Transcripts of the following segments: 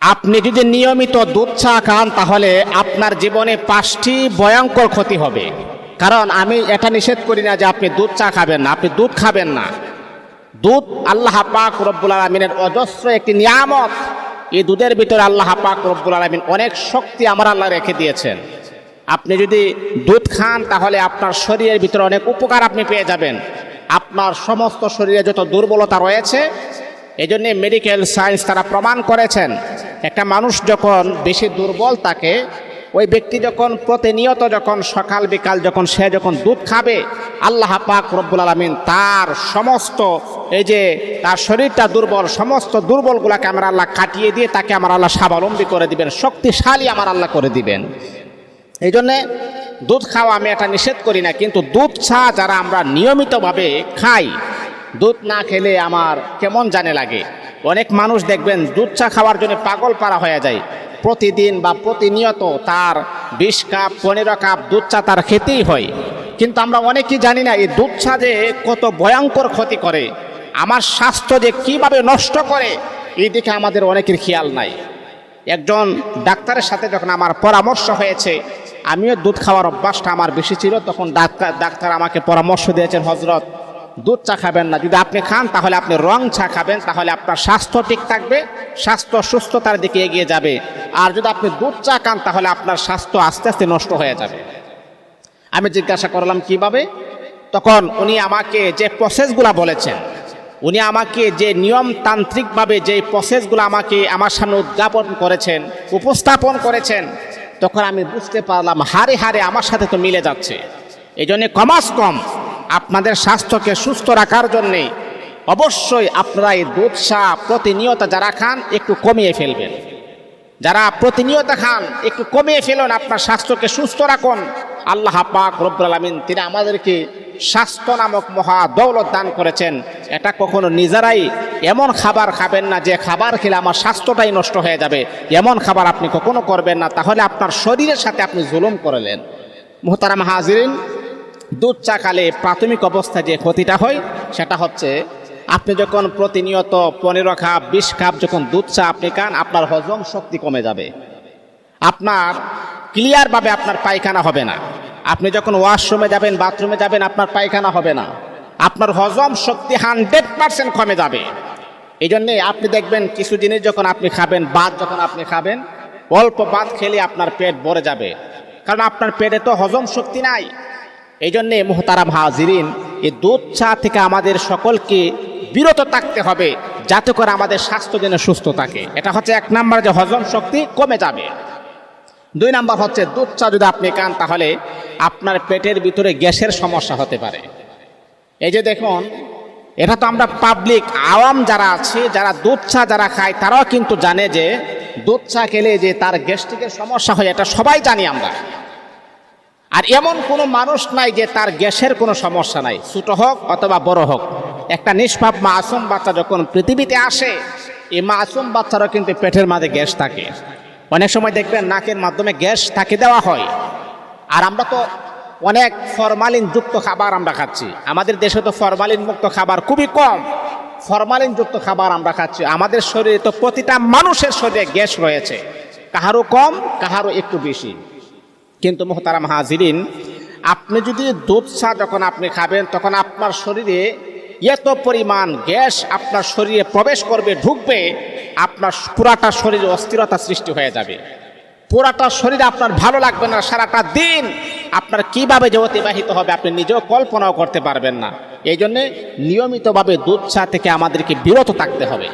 আপনি যদি নিয়মিত দুধ চা খান, তাহলে আপনার জীবনে পাঁচটি ভয়ঙ্কর ক্ষতি হবে। কারণ আমি এটা নিষেধ করি না যে আপনি দুধ চা খাবেন না, আপনি দুধ খাবেন না। দুধ আল্লাহ পাক রব্বুল আলমিনের অজস্র একটি নিয়ামত। এই দুধের ভিতরে আল্লাহ পাক রব্বুল আলমিন অনেক শক্তি আমার আল্লাহ রেখে দিয়েছেন। আপনি যদি দুধ খান, তাহলে আপনার শরীরের ভিতরে অনেক উপকার আপনি পেয়ে যাবেন। আপনার সমস্ত শরীরে যত দুর্বলতা রয়েছে এই জন্যে মেডিকেল সায়েন্স তারা প্রমাণ করেছেন। একটা মানুষ যখন বেশি দুর্বল থাকে, ওই ব্যক্তি যখন প্রতিনিয়ত যখন সকাল বিকাল যখন সে যখন দুধ খাবে, আল্লাহ পাক রব্বুল আলমিন তার সমস্ত এই যে তার শরীরটা দুর্বল, সমস্ত দুর্বলগুলাকে আমার আল্লাহ কাটিয়ে দিয়ে তাকে আমার আল্লাহ স্বাবলম্বী করে দিবেন, শক্তিশালী আমার আল্লাহ করে দিবেন। এই জন্যে দুধ খাওয়া আমি এটা নিষেধ করি না, কিন্তু দুধ চা যারা আমরা নিয়মিতভাবে খাই, দুধ না খেলে আমার কেমন জানে লাগে? অনেক মানুষ দেখবেন দুধ চা খাওয়ার জন্য পাগল পারা হয়ে যায়। প্রতিদিন বা প্রতিনিয়ত তার বিশ কাপ, পনেরো কাপ দুধ চা তার খেতেই হয়। কিন্তু আমরা অনেকেই জানি না, এই দুধ চা যে কত ভয়ঙ্কর ক্ষতি করে। আমার স্বাস্থ্য যে কীভাবে নষ্ট করে, এই দিকে আমাদের অনেকের খেয়াল নাই। একজন ডাক্তারের সাথে যখন আমার পরামর্শ হয়েছে, আমিও দুধ খাওয়ার অভ্যাসটা আমার বেশি ছিল, তখন ডাক্তার ডাক্তার আমাকে পরামর্শ দিয়েছেন হজরত দুধ চা খাবেন না। যদি আপনি খান, তাহলে আপনি রং চা খাবেন, তাহলে আপনার স্বাস্থ্য ঠিক থাকবে, স্বাস্থ্য সুস্থতার দিকে এগিয়ে যাবে। আর যদি আপনি দুধ চা খান, তাহলে আপনার স্বাস্থ্য আস্তে আস্তে নষ্ট হয়ে যাবে। আমি জিজ্ঞাসা করলাম, কীভাবে? তখন উনি আমাকে যে প্রসেসগুলা বলেছেন, উনি আমাকে যে নিয়মতান্ত্রিকভাবে যে প্রসেসগুলো আমাকে আমার সামনে উদ্যাপন করেছেন, উপস্থাপন করেছেন, তখন আমি বুঝতে পারলাম, হারে হারে আমার সাথে তো মিলে যাচ্ছে। এই জন্যে কমাস কম। আপনাদের স্বাস্থ্যকে সুস্থ রাখার জন্যে অবশ্যই আপনারা এই দুধ চা প্রতিনিয়ত যারা খান, একটু কমিয়ে ফেলবেন। যারা প্রতিনিয়ত খান, একটু কমিয়ে ফেলুন, আপনার স্বাস্থ্যকে সুস্থ রাখুন। আল্লাহ পাক রব্বুল আলমিন, তিনি আমাদেরকে স্বাস্থ্য নামক মহা দৌলত দান করেছেন। এটা কখনো নিজেরাই এমন খাবার খাবেন না, যে খাবার খেলে আমার স্বাস্থ্যটাই নষ্ট হয়ে যাবে। এমন খাবার আপনি কখনো করবেন না, তাহলে আপনার শরীরের সাথে আপনি জুলুম করলেন। মোহতারাম হাজিরিন দুধ চা খালে প্রাথমিক অবস্থায় যে ক্ষতিটা হয়, সেটা হচ্ছে আপনি যখন প্রতিনিয়ত পনেরো কাপ বিশ কাপ যখন দুধ চা আপনি খান, আপনার হজম শক্তি কমে যাবে। আপনার ক্লিয়ারভাবে আপনার পায়খানা হবে না। আপনি যখন ওয়াশরুমে যাবেন বাথরুমে যাবেন, আপনার পায়খানা হবে না। আপনার হজম শক্তি হান্ড্রেড পার্সেন্ট কমে যাবে। এই জন্যে আপনি দেখবেন কিছু জিনিস যখন আপনি খাবেন, ভাত যখন আপনি খাবেন, অল্প ভাত খেলে আপনার পেট ভরে যাবে। কারণ আপনার পেটে তো হজম শক্তি নাই। এই জন্যে মোহতারাম হাজিরিন, এই দুধ চা থেকে আমাদের সকলকে বিরত থাকতে হবে, যাতে করে আমাদের স্বাস্থ্য যেন সুস্থ থাকে। এটা হচ্ছে এক নাম্বার যে হজম শক্তি কমে যাবে। দুই নাম্বার হচ্ছে দুধ চা যদি আপনি খান, তাহলে আপনার পেটের ভিতরে গ্যাসের সমস্যা হতে পারে। এই যে দেখুন, এটা তো আমরা পাবলিক আওয়াম যারা আছে, যারা দুধ চা যারা খায়, তারাও কিন্তু জানে যে দুধ চা খেলে যে তার গ্যাস্ট্রিকের সমস্যা হয়, এটা সবাই জানি আমরা। আর এমন কোনো মানুষ নাই যে তার গ্যাসের কোনো সমস্যা নাই। ছোট হোক অথবা বড় হোক। একটা নিষ্পাপ মাসুম বাচ্চা যখন পৃথিবীতে আসে, এই মাসুম বাচ্চারও কিন্তু পেটের মাঝে গ্যাস থাকে। অনেক সময় দেখবেন নাকের মাধ্যমে গ্যাস থাকে দেওয়া হয়। আর আমরা তো অনেক ফরমালিন যুক্ত খাবার আমরা খাচ্ছি। আমাদের দেশে তো ফরমালিন মুক্ত খাবার খুবই কম। ফরমালিন যুক্ত খাবার আমরা খাচ্ছি। আমাদের শরীরে তো প্রতিটা মানুষের শরীরে গ্যাস রয়েছে। কাহারও কম, কাহারও একটু বেশি। কিন্তু মোহতারাম হাজিরিন আপনি যদি দুধ চা যখন আপনি খাবেন, তখন আপনার শরীরে এত পরিমাণ গ্যাস আপনার শরীরে প্রবেশ করবে, ঢুকবে, আপনার পুরাটা শরীরে অস্থিরতা সৃষ্টি হয়ে যাবে। পুরাটা শরীরে আপনার ভালো লাগবে না, সারাটা দিন আপনার কীভাবে যে অতিবাহিত হবে আপনি নিজেও কল্পনাও করতে পারবেন না। এই জন্যে নিয়মিতভাবে দুধ চা থেকে আমাদেরকে বিরত থাকতে হবে।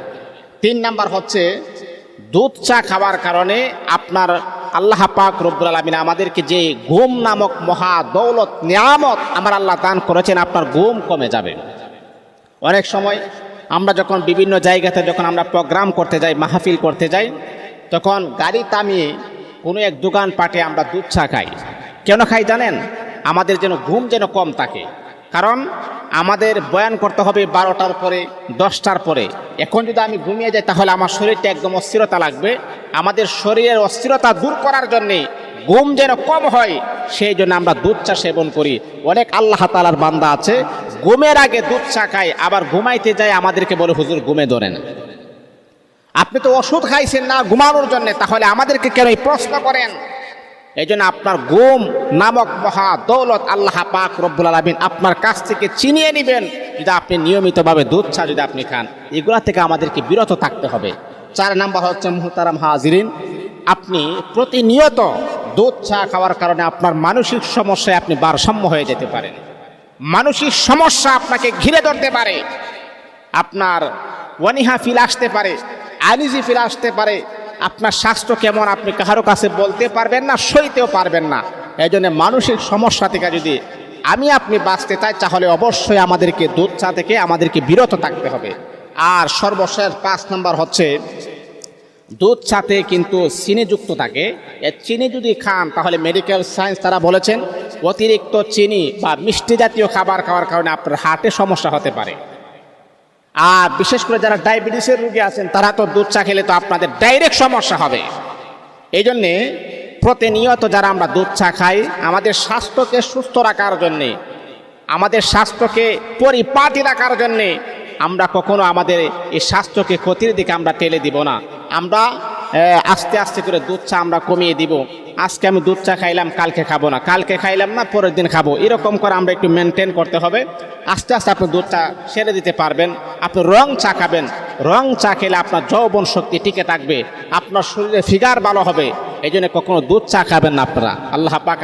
তিন নাম্বার হচ্ছে, দুধ চা খাওয়ার কারণে আপনার আল্লাহ পাক রব্বুল আলমিন আমাদেরকে যে ঘুম নামক মহা দৌলত, নিয়ামত আমার আল্লাহ দান করেছেন, আপনার ঘুম কমে যাবে। অনেক সময় আমরা যখন বিভিন্ন জায়গাতে যখন আমরা প্রোগ্রাম করতে যাই, মাহফিল করতে যাই, তখন গাড়ি থামিয়ে কোনো এক দোকান পাটে আমরা দুধ চা খাই। কেন খাই জানেন? আমাদের যেন ঘুম যেন কম থাকে। কারণ আমাদের বয়ান করতে হবে বারোটার পরে, দশটার পরে। এখন যদি আমি ঘুমিয়ে যাই, তাহলে আমার শরীরটা একদম অস্থিরতা লাগবে। আমাদের শরীরের অস্থিরতা দূর করার জন্যে ঘুম যেন কম হয়, সেই জন্য আমরা দুধ চা সেবন করি। অনেক আল্লাহ তালার বান্দা আছে, ঘুমের আগে দুধ চা খায়, আবার ঘুমাইতে যায়, আমাদেরকে বলে, হুজুর, ঘুমে ধরে না আপনি তো ওষুধ খাইছেন না ঘুমানোর জন্য, তাহলে আমাদেরকে কেন প্রশ্ন করেন? এই জন্য আপনার ঘুম নামক মহা দৌলত আল্লাহ পাক রব্বুল আলমিন আপনার কাছ থেকে চিনিয়ে নেবেন। যদি আপনি নিয়মিতভাবে দুধ চা যদি আপনি খান, এগুলা থেকে আমাদেরকে বিরত থাকতে হবে। চার নাম্বার হচ্ছে মুহতারাম হাজিরিন। আপনি প্রতিনিয়ত দুধ চা খাওয়ার কারণে আপনার মানসিক সমস্যায় আপনি ভারসাম্য হয়ে যেতে পারেন। মানসিক সমস্যা আপনাকে ঘিরে ধরতে পারে। আপনার ওয়ানিহা ফিল আসতে পারে আনিজি ফিল আসতে পারে আপনার স্বাস্থ্য কেমন আপনি কারও কাছে বলতে পারবেন না, সইতেও পারবেন না। এই জন্য মানসিক সমস্যা থেকে যদি আমি আপনি বাঁচতে চাই, তাহলে অবশ্যই আমাদেরকে দুধ চা থেকে আমাদেরকে বিরত থাকতে হবে। আর সর্বশেষ পাঁচ নম্বর হচ্ছে, দুধ চাতে কিন্তু চিনিযুক্ত থাকে। চিনি যদি খান, তাহলে মেডিকেল সায়েন্স তারা বলেছেন, অতিরিক্ত চিনি বা মিষ্টি জাতীয় খাবার খাওয়ার কারণে আপনার হার্টে সমস্যা হতে পারে। আর বিশেষ করে যারা ডায়াবেটিসের রোগী আছেন, তারা তো দুধ চা খেলে তো আপনাদের ডাইরেক্ট সমস্যা হবে। এই জন্যে প্রতিনিয়ত যারা আমরা দুধ চা খাই, আমাদের স্বাস্থ্যকে সুস্থ রাখার জন্যে, আমাদের স্বাস্থ্যকে পরিপাটি রাখার জন্যে, আমরা কখনো আমাদের এই স্বাস্থ্যকে ক্ষতির দিকে আমরা টেলে দিব না। আমরা আস্তে আস্তে করে দুধ চা আমরা কমিয়ে দিব। আজকে আমি দুধ চা খাইলাম, কালকে খাব না। কালকে খাইলাম না, পরের দিন খাব। এরকম করে আমরা একটু মেনটেন করতে হবে। আস্তে আস্তে আপনি দুধ চা সেরে দিতে পারবেন। আপনি রং চা খাবেন। রং চা খেলে আপনার যৌবন শক্তি টিকে থাকবে। আপনার শরীরে ফিগার ভালো হবে। এই জন্য কখনো দুধ চা খাবেন না আপনারা। আল্লাহ পাক